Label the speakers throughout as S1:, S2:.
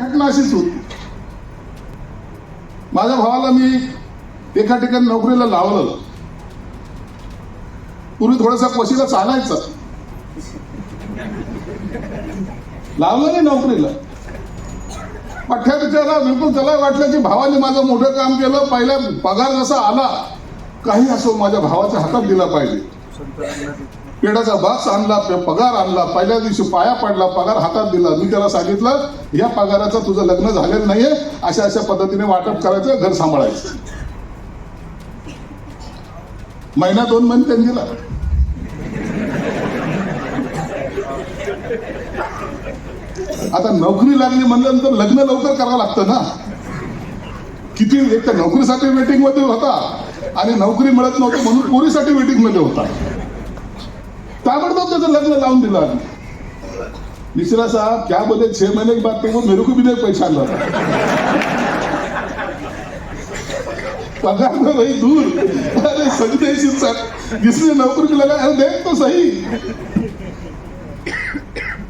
S1: घटना अशीच होती. माझ्या भावाला मी एका ठिकाणी नोकरीला लावलं पूर्वी थोडासा पशीला चालायचा. लावलं नाही नोकरीला. पठ्या बिचारा बिलकुल त्याला वाटलं की भावाने माझं मोठं काम केलं पहिला पगार जसा आला काही असो माझ्या भावाच्या हातात दिला पाहिजे. पेडाचा बाक्स आणला पगार आणला पहिल्या दिवशी पाया पडला पगार हातात दिला. मी त्याला सांगितलं या पगाराचं तुझं लग्न झालेलं नाहीये. अशा अशा पद्धतीने वाटप करायचं घर सांभाळायचं. महिना दोन महिने त्यांनी दिला. आता नोकरी लागली म्हणल्यानंतर लग्न लवकर करावं लागतं ना. किती एक तर नोकरीसाठी वेटिंगमध्ये होता आणि नोकरी मिळत नव्हती म्हणून पोरीसाठी वेटिंगमध्ये होता. ताबडतोब त्याचं लग्न लावून दिलं आम्ही. मिश्रा साहब क्या बोले छह महीने के बात तो वो मेरे को भी नहीं पहचान रहा पगार तो दूर. अरे संजय सर जिसने नौकरी को लगा अरे देख तो सही.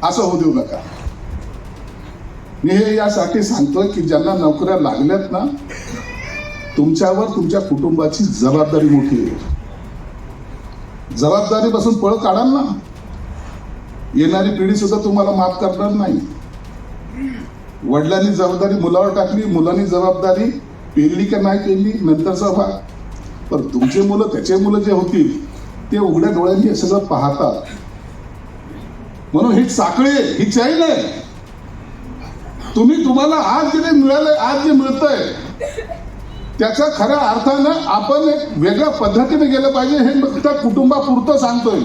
S1: असं होऊ देऊ नका. मी हे यासाठी सांगतोय की ज्यांना नोकऱ्या लागल्यात ना तुमच्यावर तुमच्या कुटुंबाची जबाबदारी मोठी आहे. जबाबदारीपासून पळ काढाल ना. येणारी पिढी सुद्धा तुम्हाला माफ करणार नाही. वडिलांनी जबाबदारी मुलावर टाकली मुलांनी जबाबदारी पेरली का नाही पेरली नंतरचा भाग पण तुमचे मुलं त्याचे मुलं जे होतील ते उघड्या डोळ्यांनी हे सगळं पाहतात. म्हणून ही साखळी आहे, ही चैन आहे. तुम्ही तुम्हाला आज जे मिळालंय आज जे मिळतंय त्याच्या खऱ्या अर्थानं आपण एक वेगळ्या पद्धतीने गेलं पाहिजे हे फक्त कुटुंबापुरतं सांगतोय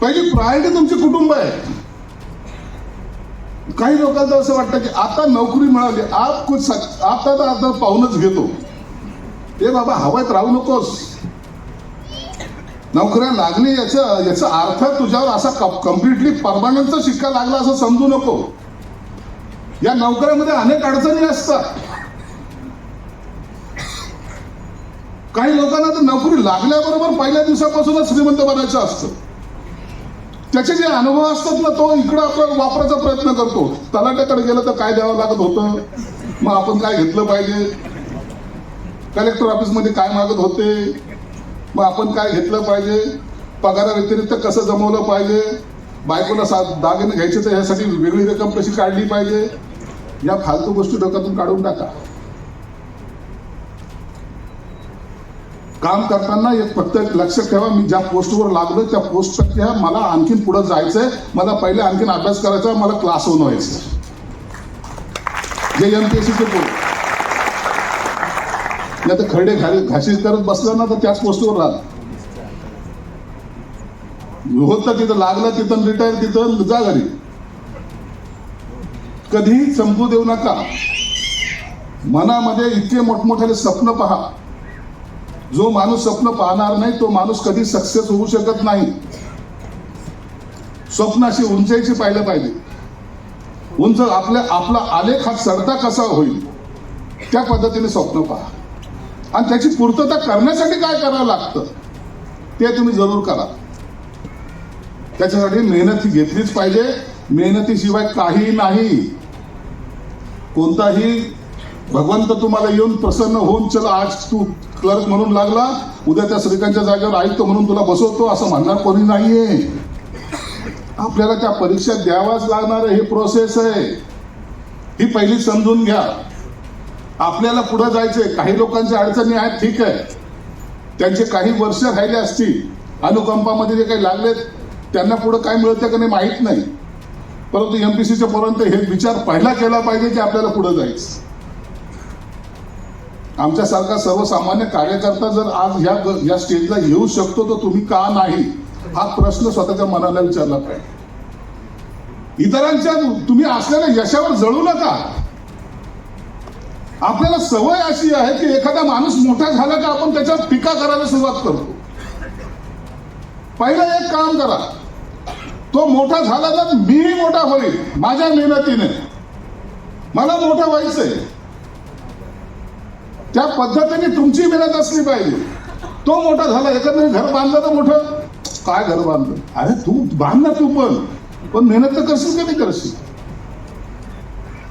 S1: पहिली प्रायोरिटी तुमची कुटुंब आहे. काही लोकांचं असं वाटतं की आता नोकरी मिळाली आप कुछ सक- आता तर आता पाहूनच घेतो. ए बाबा हवायत राहू नकोस. नोकऱ्या लागली याचा याचा अर्थ तुझ्यावर असा कम्प्लिटली परमानंटचा शिक्का लागला असं समजू नको. या नोकऱ्यामध्ये अनेक अडचणी असतात. काही लोकांना तर नोकरी लागल्याबरोबर पहिल्या दिवसापासूनच श्रीमंत बनायचं असतं. त्याचे जे अनुभव असतात ना तो इकडं आपण वापरायचा प्रयत्न करतो. तलाट्याकडे गेलं तर काय द्यावं लागत होतं? मग आपण काय घेतलं पाहिजे? कलेक्टर ऑफिसमध्ये काय मागत होते? मग आपण काय घेतलं पाहिजे? पगारा व्यतिरिक्त कसं जमवलं पाहिजे? बायकोला सा दागिने घ्यायचे तर ह्यासाठी वेगळी रक्कम कशी काढली पाहिजे? या फालतू गोष्टी डोक्यातून काढून टाका. काम करताना एक फक्त एक लक्षात ठेवा मी ज्या पोस्टवर लागलो त्या पोस्टपेक्षा मला आणखीन पुढे जायचंय. मला पहिले आणखीन अभ्यास करायचा मला क्लास होऊन व्हायचं जे एमपीएससीचे पोस्ट नाही तर खरडे घाल घाशी करत बसला ना तर त्याच पोस्टवर राहत. होतं तिथं लागलं तिथं रिटायर तिथं जा घरी. कधीही संपू देऊ नका. मनामध्ये इतके मोठमोठ्याने स्वप्न पहा. जो माणूस स्वप्न पाहणार नाही तो माणूस कधी सक्सेस होऊ शकत नाही. स्वप्न अशी उंचायची पाहिलं पाहिजे. उंच आपल्या आपला आलेख हा चढता कसा होईल त्या पद्धतीने स्वप्न पहा. आणि त्याची पूर्तता करण्यासाठी काय करावं लागतं ते तुम्ही जरूर करा. त्याच्यासाठी मेहनत घेतलीच पाहिजे. मेहनतीशिवाय काही नाही. कोणताही भगवंत तुम्हाला येऊन प्रसन्न होऊन चला आज तू क्लर्क म्हणून लागला उद्या त्या श्रीकांतच्या जागेवर आयुक्त म्हणून तुला बसवतो असं म्हणणार कोणी नाहीये. आपल्याला त्या परीक्षा द्यावाच लागणार हे प्रोसेस आहे. ही पहिली समजून घ्या. आपल्याला पुढे जायचंय. काही लोकांच्या अडचणी आहेत ठीक आहे. त्यांचे काही वर्ष राहिले असतील. अनुकंपामध्ये जे काही लागलेत त्यांना पुढे काय मिळतं का नाही माहीत नाही. परंतु एमपीसीच्या पर्यंत हे विचार पहिला केला पाहिजे की आपल्याला पुढे जायचं. आमच्यासारखा सर्वसामान्य कार्यकर्ता जर आज ह्या या स्टेजला येऊ शकतो तर तुम्ही का नाही? हा प्रश्न स्वतःच्या मनाला विचारला पाहिजे. इतरांच्या तुम्ही असलेल्या यशावर जळू नका. आपल्याला सवय अशी आहे की एखादा माणूस मोठा झाला का आपण त्याच्यावर टीका करायला सुरुवात करतो. पहिलं एक काम करा. तो मोठा झाला तर मीही मोठा होईल माझ्या मेहनतीने. मला मोठं व्हायचंय. त्या पद्धतीने तुमची मेहनत असली पाहिजे. तो मोठा झाला एकंदरीत घर बांधलं तर मोठं. काय घर बांधलं? अरे तू बांध ना तू पण. पण मेहनत तर करशील का नाही करशील?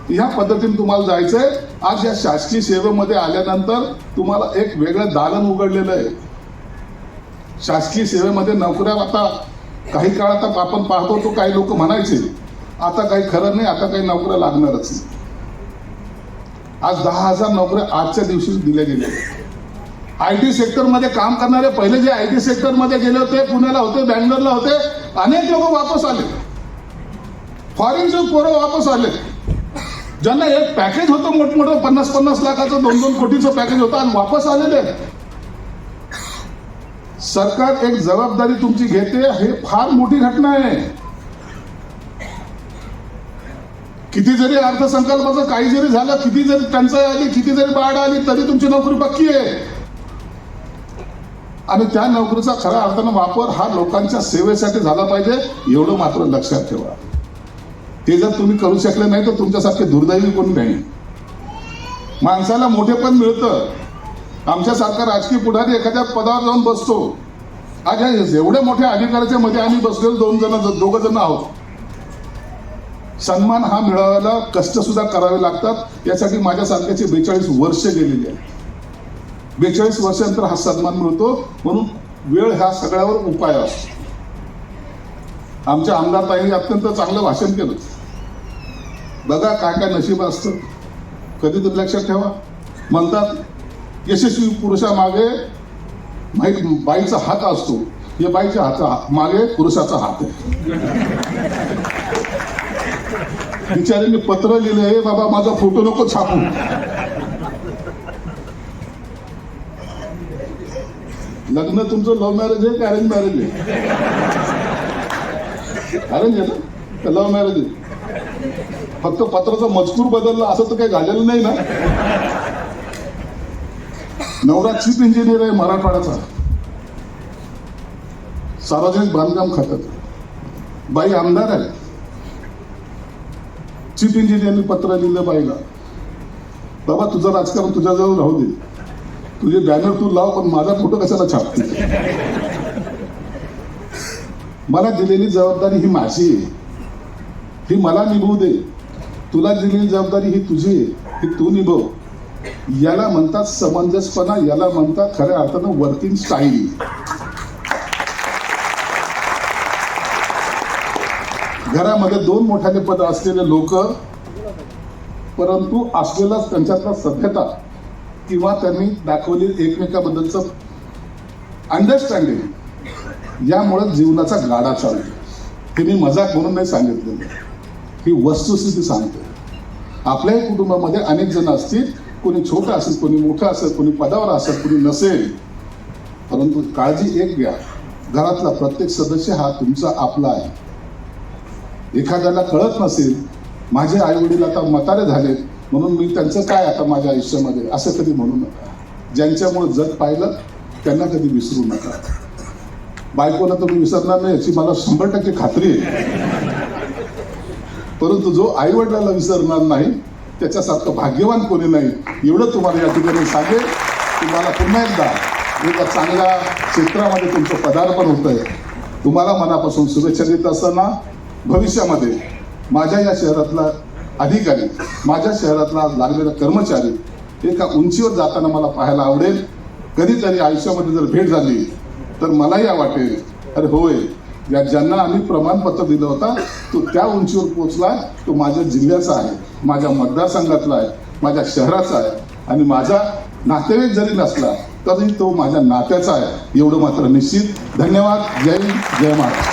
S1: ह्या पद्धतीने तुम्हाला जायचंय. आज या शासकीय सेवेमध्ये आल्यानंतर तुम्हाला एक वेगळं दालन उघडलेलं आहे. शासकीय सेवेमध्ये नोकऱ्या आता काही काळात आपण पाहतो तो काही लोक म्हणायचे आता काही खरं नाही आता काही नोकऱ्या लागणारच नाही. आज दहा हजार नोकऱ्या आजच्या दिवशी दिल्या गेल्या. आय टी सेक्टरमध्ये काम करणारे पहिले जे आय टी सेक्टरमध्ये गेले होते पुण्याला होते बँगलोरला होते अनेक लोक वापस आले. फॉरेनचे पोरं वापस आले. ज्यांना एक पॅकेज होतं मोठमोठं पन्नास पन्नास लाखाचं दोन दोन कोटीचं पॅकेज होतं आणि वापस आलेले. सरकार एक जबाबदारी तुमची घेते हे फार मोठी घटना आहे. किती जरी अर्थसंकल्पाचं काही जरी झालं किती जरी टंचाई आली किती जरी बाढ आली तरी तुमची नोकरी पक्की आहे. आणि त्या नोकरीचा खऱ्या अर्थानं वापर हा लोकांच्या सेवेसाठी झाला पाहिजे एवढं मात्र लक्षात ठेवा. ते जर तुम्ही करू शकले नाही तर तुमच्यासारखे दुर्दैवी कोणी नाही. माणसाला मोठे पण मिळतं. आमच्यासारखा राजकीय पुढारी एखाद्या पदावर जाऊन बसतो. आज या एवढ्या मोठ्या अधिकाऱ्याच्या मध्ये आम्ही बसलेलो दोन जण दोघं जण आहोत. सन्मान हा मिळवायला कष्ट सुद्धा करावे लागतात. यासाठी माझ्यासारख्याचे बेचाळीस वर्ष गेलेली आहे बेचाळीस वर्षानंतर हा सन्मान मिळतो. म्हणून वेळ ह्या सगळ्यावर उपाय असतो. आमच्या आमदार ताईंनी अत्यंत चांगलं भाषण केलं. बघा काय काय नशीब असतं. कधी तर लक्षात ठेवा. म्हणतात यशस्वी पुरुषामागे माहीत बाईचा हात असतो. या बाईच्या हाता मागे पुरुषाचा हात आहे. बिचारीने पत्र लिहिलं हे बाबा माझा फोटो नको छापू. लग्न तुमचं लव्ह मॅरेज आहे का अरेंज मॅरेज आहे? अरेंज आहे ना? लव्ह मॅरेज आहे. फक्त पत्राचा मजकूर बदलला असं तर काही झालेलं नाही ना? नवरा चीफ इंजिनियर आहे मराठवाड्याचा. सार्वजनिक बांधकाम खात्यात. बाई आमदार आहे. चीफ इंजिनियरने पत्र लिहिलं पाहिलं बाबा तुझं राजकारण तुझ्याजवळ राहू दे. तुझे बॅनर तू लाव पण माझा फोटो कशाला छापते मला दिलेली जबाबदारी ही माझी आहे. ही मला निभवू दे. तुला दिलेली जबाबदारी ही तुझी आहे. ही तू निभव. याला म्हणतात समंजसपणा याला म्हणतात खऱ्या अर्थानं वर्किंग स्टाईल घरामध्ये दोन मोठ्याने पद असलेले लोक परंतु असलेला त्यांच्यातला सभ्यता किंवा त्यांनी दाखवली एकमेकाबद्दलचं अंडरस्टँडिंग यामुळे जीवनाचा गाडा चालतो. हे मी मजाक म्हणून नाही सांगितलेलं ही वस्तुस्थिती सांगते आपल्याही कुटुंबामध्ये अनेक जण असतील कोणी छोटं असेल कोणी मोठं असेल कोणी पदावर असेल कोणी नसेल परंतु काळजी एक घ्या. घरातला प्रत्येक सदस्य हा तुमचा आपला आहे. एखाद्याला कळत नसेल माझे आई वडील आता म्हातारे झालेत म्हणून मी त्यांचं काय आता माझ्या आयुष्यामध्ये? असं कधी म्हणू नका. ज्यांच्यामुळे जग पाहिलं त्यांना कधी विसरू नका. बायकोला तुम्ही विसरणार नाही याची मला शंभर टक्के खात्री आहे. परंतु जो आईवडिलाला विसरणार नाही त्याच्यासारखं भाग्यवान कोणी नाही एवढं तुम्हाला या ठिकाणी सांगेल तुम्हाला पुन्हा एकदा एका चांगल्या क्षेत्रामध्ये तुमचं पदार्पण होत आहे तुम्हाला मनापासून शुभेच्छा देत असताना भविष्यामध्ये माझ्या या शहरातला अधिकारी माझ्या शहरातला लागलेला कर्मचारी एका उंचीवर जाताना मला पाहायला आवडेल. कधीतरी आयुष्यामध्ये जर भेट झाली तर मलाही वाटेल. अरे होय या ज्यांना आम्ही प्रमाणपत्र दिलं होता तो त्या उंचीवर पोचला तो माझ्या जिल्ह्याचा आहे माझ्या मतदारसंघातला आहे माझ्या शहराचा आहे. आणि माझा नातेवाईक जरी नसला तरी तो माझ्या नात्याचा आहे. एवढं मात्र निश्चित. धन्यवाद. जय जय महाराज